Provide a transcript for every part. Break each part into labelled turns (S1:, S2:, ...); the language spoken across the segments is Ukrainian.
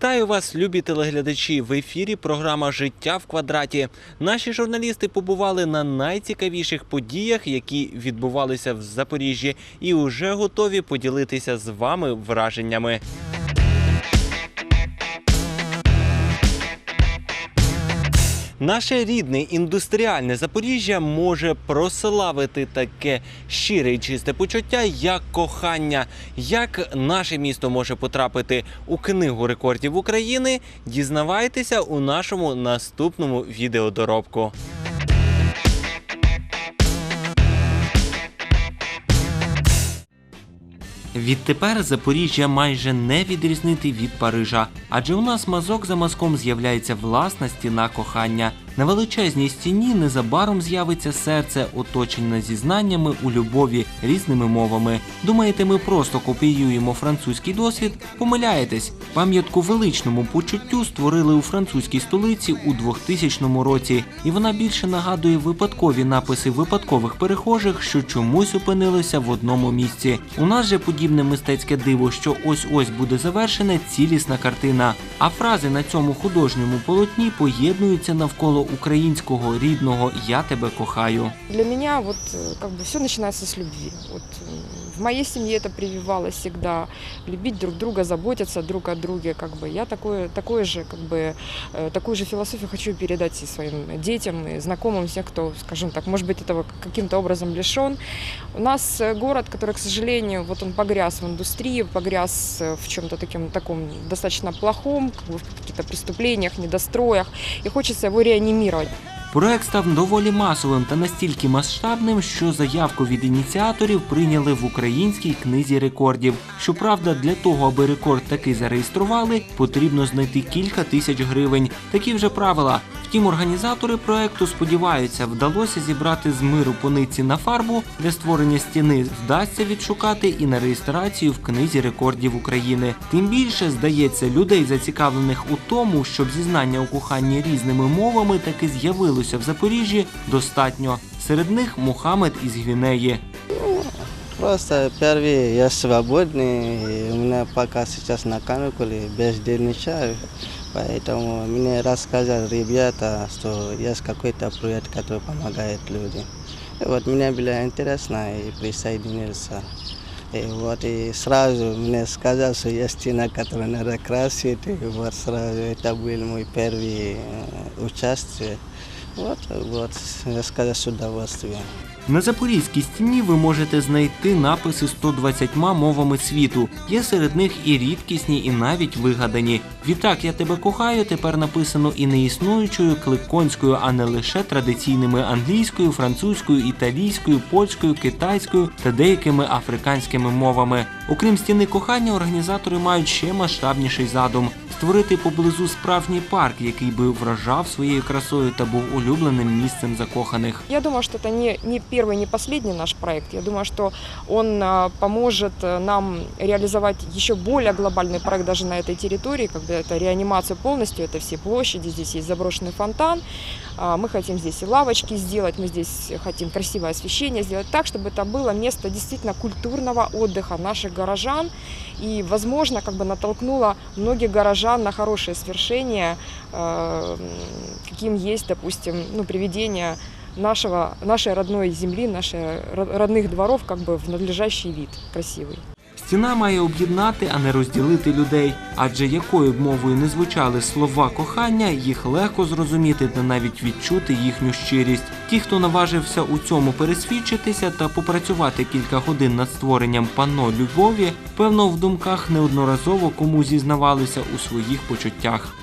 S1: Вітаю вас, любі телеглядачі. В ефірі програма Життя в квадраті. Наші журналісти побували на найцікавіших подіях, які відбувалися в Запоріжжі, і вже готові поділитися з вами враженнями. Наше рідне індустріальне Запоріжжя може прославити таке щире і чисте почуття, як кохання. Як наше місто може потрапити у книгу рекордів України? Дізнавайтеся у нашому наступному відеодоробку. Відтепер Запоріжжя майже не відрізнити від Парижа, адже у нас мазок за мазком з'являється власна стіна кохання. На величезній стіні незабаром з'явиться серце, оточене зізнаннями у любові різними мовами. Думаєте, ми просто копіюємо французький досвід? Помиляєтесь. Пам'ятку величному почуттю створили у французькій столиці у 2000 році, і вона більше нагадує випадкові написи випадкових перехожих, що чомусь опинилися в одному місці. У нас же подібне мистецьке диво, що ось ось буде завершена цілісна картина. А фрази на цьому художньому полотні поєднуються навколо українського рідного Я тебе кохаю.
S2: Для мене вот э, как бы все починається з любви. Вот м, в моей семье это прививалось всегда любить друг друга, заботиться друг о друге. Как бы я такое, такое же, как бы э, такую же философию хочу передать и своим детям и знакомым, всем, кто, скажем так, может быть этого каким-то образом лишен. У нас э, город, который, к сожалению, вот он погряз в индустрии, погряз э, в чем-то таким таком достаточно плохом, как бы в каких-то преступлениях, недостроях, и хочется его реанимировать.
S1: Проект став доволі масовим та настільки масштабним, що заявку від ініціаторів прийняли в українській книзі рекордів. Щоправда, для того, аби рекорд таки зареєстрували, потрібно знайти кілька тисяч гривень. Такі вже правила. Втім, організатори проекту сподіваються, вдалося зібрати з миру по нитці на фарбу для створення стіни вдасться відшукати і на реєстрацію в книзі рекордів України. Тим більше здається, людей зацікавлених у тому, щоб зізнання у коханні різними мовами таки з'явилося в Запоріжжі, достатньо. Серед них Мухамед із Гвінеї.
S3: Просто первый я свободный, и у меня пока сейчас на каникуле бездельничаю, поэтому мне рассказали ребята, что есть какой-то проект, который помогает людям. И вот мне было интересно и присоединился. И вот и сразу мне сказали, что есть стена, которую надо красить, и вот сразу это был мой первый э, участие. Вот, вот, я с удовольствием.
S1: На запорізькій стіні ви можете знайти написи 120 мовами світу. Є серед них і рідкісні, і навіть вигадані. Відтак я тебе кохаю тепер написано і неіснуючою кликонською, а не лише традиційними англійською, французькою, італійською, польською, китайською та деякими африканськими мовами. Окрім стіни кохання, організатори мають ще масштабніший задум створити поблизу справжній парк, який би вражав своєю красою та був улюбленим місцем закоханих.
S2: Я думаю, что это не, не первый, не последний наш проект. Я думаю, что он а, поможет э, нам реализовать еще более глобальный проект даже на этой территории, как бы это реанимация полностью, это все площади, здесь есть заброшенный фонтан. А, Мы хотим здесь и лавочки сделать, мы здесь хотим красивое освещение сделать так, чтобы это было место действительно культурного отдыха наших горожан и, возможно, как бы натолкнуло многих горожан на хорошее свершение, э, каким есть, допустим, ну, приведение нашего, нашей родной земли, наших ро- родных дворов как бы в надлежащий вид, красивый.
S1: Стіна має об'єднати, а не розділити людей. Адже якою б мовою не звучали слова кохання, їх легко зрозуміти та навіть відчути їхню щирість. Ті, хто наважився у цьому пересвідчитися та попрацювати кілька годин над створенням панно любові, певно, в думках неодноразово кому зізнавалися у своїх почуттях.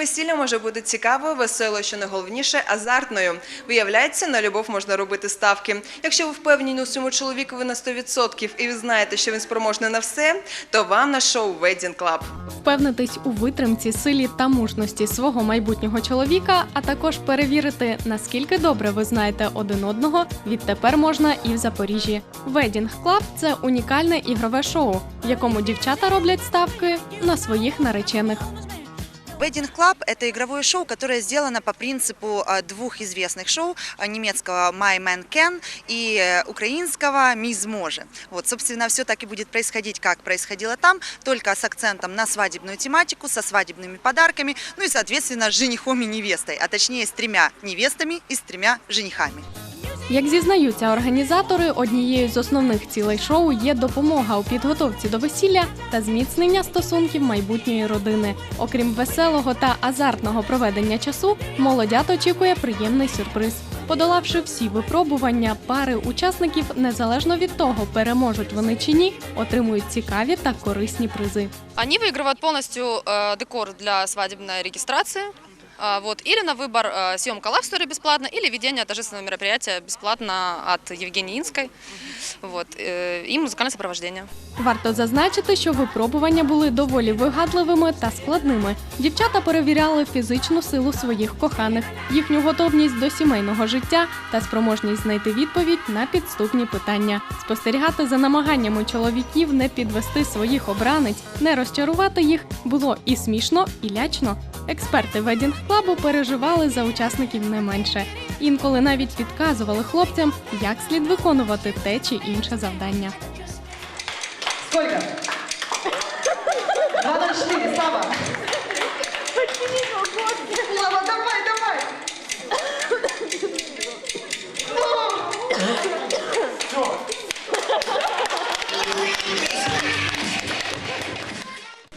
S4: Весілля може бути цікавою, веселою, що найголовніше, азартною. Виявляється, на любов можна робити ставки. Якщо ви впевнені у своєму чоловікові на 100% і ви знаєте, що він спроможний на все, то вам на шоу Wedding Club.
S5: Впевнитись у витримці, силі та мужності свого майбутнього чоловіка, а також перевірити, наскільки добре ви знаєте один одного, відтепер можна і в Запоріжжі. Wedding Club – це унікальне ігрове шоу, в якому дівчата роблять ставки на своїх наречених.
S6: Wedding Club – это игровое шоу, которое сделано по принципу а, двух известных шоу а, немецкого My Man Can и э, украинского Мисс Може. Вот, собственно, все так и будет происходить, как происходило там, только с акцентом на свадебную тематику, со свадебными подарками, ну и, соответственно, с женихом и невестой, а точнее с тремя невестами и с тремя женихами.
S5: Як зізнаються організатори, однією з основних цілей шоу є допомога у підготовці до весілля та зміцнення стосунків майбутньої родини. Окрім веселого та азартного проведення часу, молодят очікує приємний сюрприз. Подолавши всі випробування, пари учасників, незалежно від того, переможуть вони чи ні, отримують цікаві та корисні призи.
S7: Они выигрывают полностью э, декор для свадебной регистрации. А, Вот, или на выбор э, съемка Love Story бесплатно, или ведение торжественного мероприятия бесплатно от Евгении Инской. Вот, э, и музыкальное сопровождение.
S5: Варто зазначити, що випробування були доволі вигадливими та складними. Дівчата перевіряли фізичну силу своїх коханих, їхню готовність до сімейного життя та спроможність знайти відповідь на підступні питання, спостерігати за намаганнями чоловіків не підвести своїх обранець, не розчарувати їх було і смішно, і лячно. Експерти Wedding Club переживали за учасників не менше. Інколи навіть підказували хлопцям, як слід виконувати те чи інше завдання.
S8: Сколько? 204, Слава. Слава, давай, давай.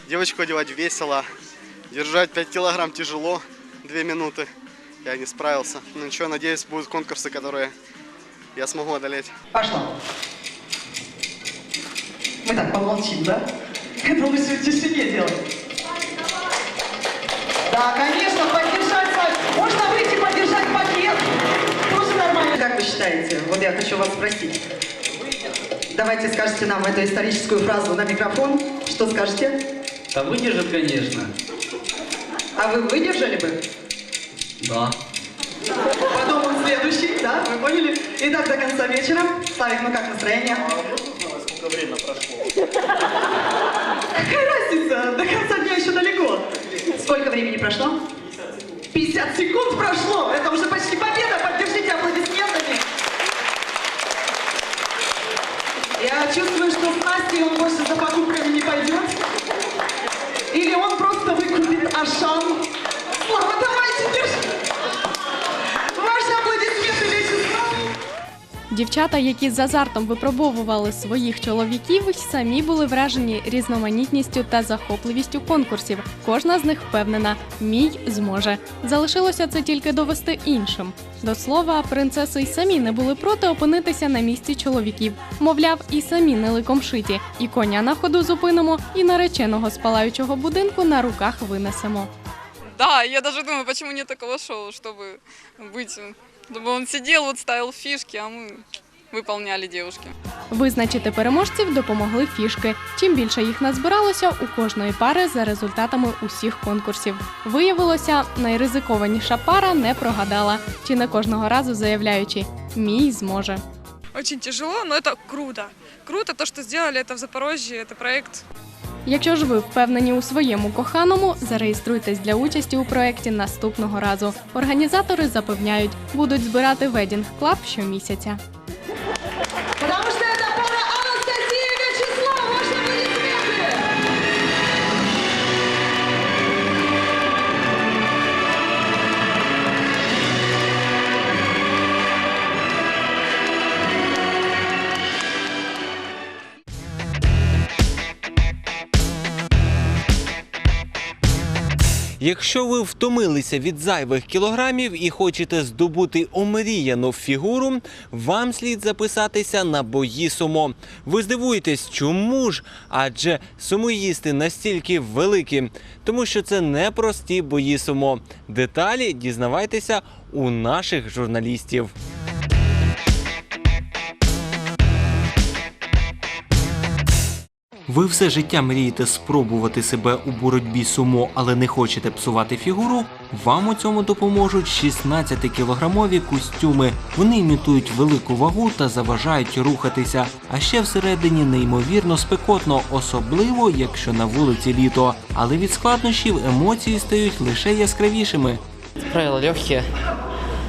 S9: Девочку одевать весело. Держать 5 килограмм тяжело. 2 минуты. Я не справился. Ну ничего, надеюсь, будут конкурсы, которые я смогу одолеть.
S8: Пошло. Мы так помолчим, да? Это лучше в тишине делать. Да, конечно, поддержать. Можно выйти поддержать пакет. Тоже нормально. Как вы считаете? Вот я хочу вас спросить. Давайте скажете нам эту историческую фразу на микрофон. Что скажете?
S10: Да выдержит, конечно.
S8: А вы выдержали бы?
S10: Да.
S8: Подумаем следующий, да? Вы поняли? Итак, до конца вечера. Славик, ну как настроение?
S9: Сколько время прошло?
S8: Какая разница? До конца дня еще далеко. Сколько времени прошло? 50 секунд прошло. Это уже почти победа. are some
S5: Дівчата, які з азартом випробовували своїх чоловіків, самі були вражені різноманітністю та захопливістю конкурсів. Кожна з них впевнена, мій зможе. Залишилося це тільки довести іншим. До слова, принцеси й самі не були проти опинитися на місці чоловіків. Мовляв, і самі не ликом шиті, і коня на ходу зупинимо, і нареченого з палаючого будинку на руках винесемо.
S7: Да, я даже думаю, почему нет такого шоу, чтобы быть, чтобы он сидел, вот ставил фишки, а мы выполняли девушки.
S5: Визначити переможців допомогли фішки. Чим більше їх назбиралося у кожної пари за результатами усіх конкурсів. Виявилося, найризикованіша пара не прогадала, чи не кожного разу заявляючи Мій зможе.
S11: Очень тяжело, но это круто. Круто то, что сделали это в Запорожье, это проект
S5: Якщо ж ви впевнені у своєму коханому, зареєструйтесь для участі у проєкті наступного разу. Організатори запевняють, будуть збирати ведінг клаб щомісяця.
S1: Якщо ви втомилися від зайвих кілограмів і хочете здобути омріяну фігуру, вам слід записатися на бої сумо. Ви здивуєтесь, чому ж? Адже сумоїсти настільки великі, тому що це не прості бої сумо. Деталі дізнавайтеся у наших журналістів. Ви все життя мрієте спробувати себе у боротьбі сумо, але не хочете псувати фігуру? Вам у цьому допоможуть 16-кілограмові костюми. Вони імітують велику вагу та заважають рухатися. А ще всередині неймовірно спекотно, особливо якщо на вулиці літо. Але від складнощів емоції стають лише яскравішими.
S12: Правила легкие.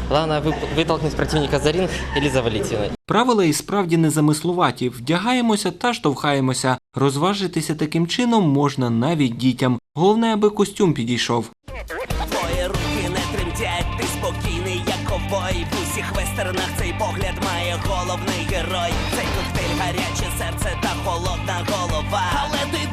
S12: Главное вып- вытолкнуть противника за ринг или завалить его.
S1: Правила і справді незамислуваті. Вдягаємося та штовхаємося. Розважитися таким чином можна навіть дітям. Головне, аби костюм підійшов.
S13: Твої руки не тремтять, ти спокійний, як ковбой. В усіх вестернах цей погляд має головний герой. Цей коктейль гаряче серце та холодна голова. Але ти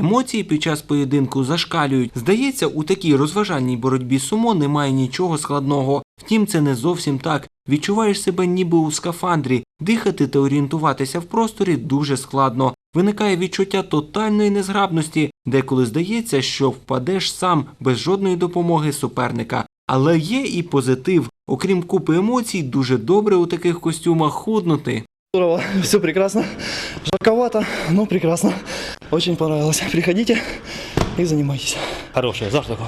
S1: Емоції під час поєдинку зашкалюють. Здається, у такій розважальній боротьбі сумо немає нічого складного. Втім, це не зовсім так. Відчуваєш себе ніби у скафандрі. Дихати та орієнтуватися в просторі дуже складно. Виникає відчуття тотальної незграбності, деколи здається, що впадеш сам без жодної допомоги суперника. Але є і позитив. Окрім купи емоцій, дуже добре у таких костюмах худнути.
S14: Здорово, все прекрасно. Жарковато, но прекрасно. Очень понравилось. Приходите и занимайтесь.
S10: Хорошая завтрака,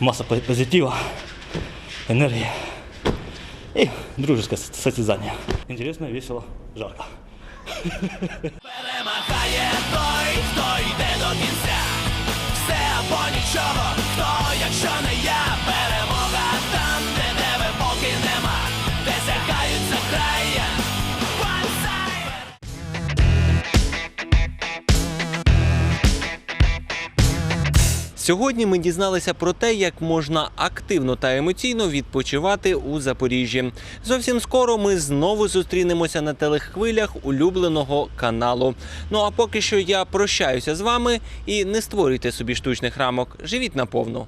S10: масса по- позитива, энергии и дружеское со- состязание. Интересно, весело, жарко.
S13: Перемагає той, хто йде до кінця. Все або нічого, хто, якщо не
S1: Сьогодні ми дізналися про те, як можна активно та емоційно відпочивати у Запоріжжі. Зовсім скоро ми знову зустрінемося на телехвилях улюбленого каналу. Ну а поки що я прощаюся з вами і не створюйте собі штучних рамок. Живіть наповну.